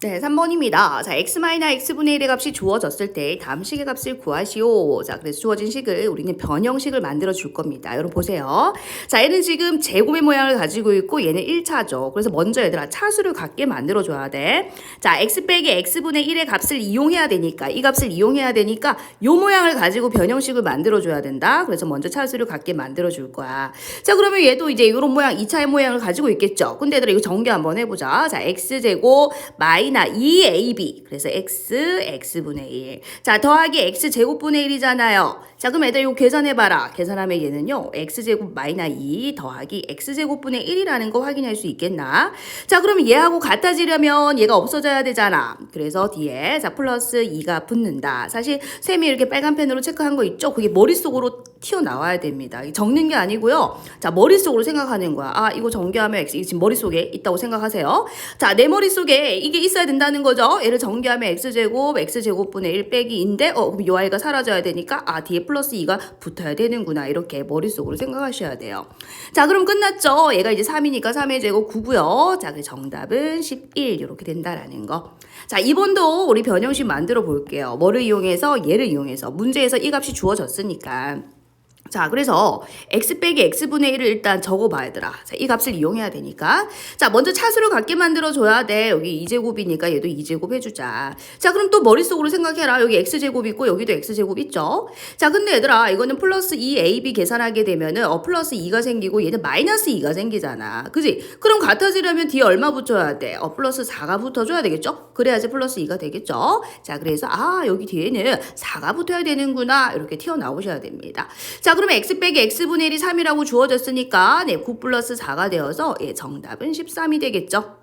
네, 3번입니다. 자, x-x분의 1의 값이 주어졌을 때 다음 식의 값을 구하시오. 자, 그래서 주어진 식을 우리는 변형식을 만들어 줄 겁니다. 여러분 보세요. 자, 얘는 지금 제곱의 모양을 가지고 있고 얘는 1차죠. 그래서 먼저 얘들아 차수를 갖게 만들어 줘야 돼. 자, x 빼기 x분의 1의 값을 이용해야 되니까 이 값을 이용해야 되니까 요 모양을 가지고 변형식을 만들어 줘야 된다. 그래서 먼저 차수를 갖게 만들어 줄 거야. 자, 그러면 얘도 이제 이런 모양 2차의 모양을 가지고 있겠죠. 근데 얘들아 이거 전개 한번 해 보자. 자, x제곱 마이 너 2ab. 그래서 x x분의 1. 자, 더하기 x 제곱분의 1이잖아요. 자, 그럼 애들 이거 계산해 봐라. 계산하면 얘는요. x제곱 마이너 2 더하기 x제곱분의 1이라는 거 확인할 수 있겠나? 자, 그러면 얘하고 같아지려면 얘가 없어져야 되잖아. 그래서 뒤에 자, 플러스 2가 붙는다. 사실 쌤이 이렇게 빨간 펜으로 체크한 거 있죠? 그게 머릿속으로 튀어나와야 됩니다. 적는 게 아니고요. 자, 머릿속으로 생각하는 거야. 아, 이거 전개하면 x, 지금 머릿속에 있다고 생각하세요. 자, 내 머릿속에 이게 있어 야 된다는 거죠. 얘를 전개하면 x제곱, x제곱분의 1 빼기인데, 어, 그럼 요 아이가 사라져야 되니까, 아, 뒤에 플러스 2가 붙어야 되는구나. 이렇게 머릿속으로 생각하셔야 돼요. 자, 그럼 끝났죠? 얘가 이제 3이니까 3의 제곱 9고요. 자, 그 정답은 11 이렇게 된다라는 거. 자, 이번도 우리 변형식 만들어 볼게요. 뭐를 이용해서? 얘를 이용해서. 문제에서 이 값이 주어졌으니까. 자, 그래서 x 빼기 x분의 1을 일단 적어봐야 되라. 자, 이 값을 이용해야 되니까. 자, 먼저 차수를 갖게 만들어줘야 돼. 여기 2제곱이니까 얘도 2제곱 해주자. 자, 그럼 또 머릿속으로 생각해라. 여기 x제곱 있고 여기도 x제곱 있죠? 자, 근데 얘들아, 이거는 플러스 2ab 계산하게 되면은 어, 플러스 2가 생기고 얘는 마이너스 2가 생기잖아. 그지? 그럼 같아지려면 뒤에 얼마 붙여야 돼? 어, 플러스 4가 붙어줘야 되겠죠? 그래야지 플러스 2가 되겠죠? 자, 그래서 아, 여기 뒤에는 4가 붙어야 되는구나. 이렇게 튀어나오셔야 됩니다. 자, 그러면 x 빼기 x분의 1이 3이라고 주어졌으니까 네, 9 플러스 4가 되어서 예, 정답은 13이 되겠죠.